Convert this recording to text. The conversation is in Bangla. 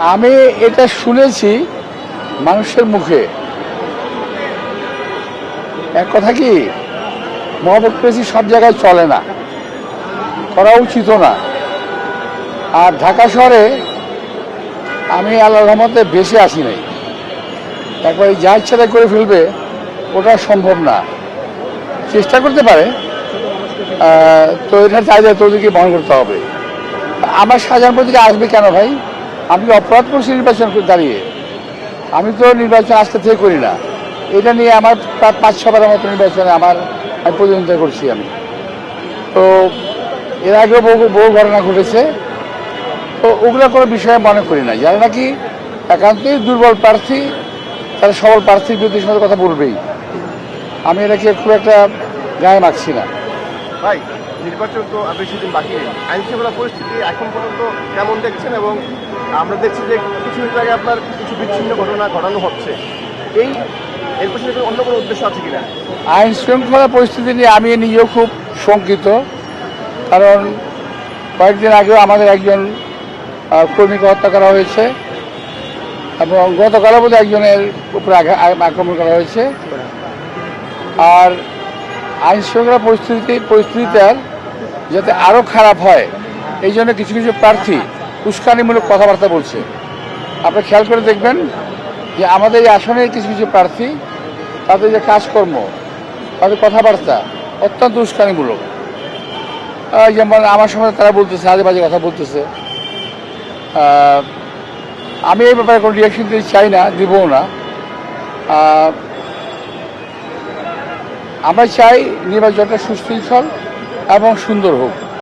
আমি এটা শুনেছি মানুষের মুখে। এক কথা কি? মহাপ্রক্রেসি সব জায়গায় চলে না। করা উচিত না। আর ঢাকা শহরে আমি আল্লাহ রহমতে বেশি আসি নাই। একবারে যা ইচ্ছা করে ফেলবে, ওটা সম্ভব না। চেষ্টা করতে পারে। তো এটা চাইলে তোদেরকে বহন করতে হবে। আমার সাজান পত্রিকা আসবে কেন ভাই? আমি অপরাধ করছি নির্বাচন দাঁড়িয়ে? আমি তো নির্বাচন আজকে থেকে করি না। এটা নিয়ে আমার পাঁচ ছবার মতো নির্বাচনে আমার, আমি প্রতিদ্বন্দ্বিতা করছি আমি। তো এর আগেও বহু বহু ঘটনা ঘটেছে। তো ওগুলো কোনো বিষয়ে মনে করি না। যারা নাকি একান্তই দুর্বল প্রার্থী, তারা সবল প্রার্থীর বিরুদ্ধে কথা বলবেই। আমি এটাকে খুব একটা গায়ে মাখছি না। ভাই, নির্বাচন তো বেশি দিন বাকি নেই। আইন শৃঙ্খলা পরিস্থিতি এখন পর্যন্ত কেমন দেখছেন এবং আমরা দেখছি যে কিছু আগে আপনার কিছু বিচ্ছিন্ন ঘটনা ঘটানো হচ্ছে। এই এর পেছনে অন্য কোনো উদ্দেশ্য আছে কিনা? আইন শৃঙ্খলা পরিস্থিতি নিয়ে আমি নিজেও খুব শঙ্কিত। কারণ কয়েকদিন আগেও আমাদের একজন কর্মীকে হত্যা করা হয়েছে এবং গতকালও বোধহয় একজনের উপরে আক্রমণ করা হয়েছে। আর আইন শৃঙ্খলা পরিস্থিতি পরিস্থিতিটার যাতে আরও খারাপ হয়। এই জন্য কিছু কিছু প্রার্থী উস্কানিমূলক কথাবার্তা বলছে। আপনি খেয়াল করে দেখবেন যে আমাদের এই আসনের কিছু কিছু প্রার্থী, তাদের যে কাজকর্ম, তাদের কথাবার্তা অত্যন্ত উস্কানিমূলক। যেমন আমার সময় তারা বলতেছে, আজে বাজে কথা বলতেছে। আমি এই ব্যাপারে কোনো রিয়াকশন দিতে চাই না, দিবও না। আমরা চাই নির্বাচনটা সুশৃঙ্খল এবং সুন্দর হোক।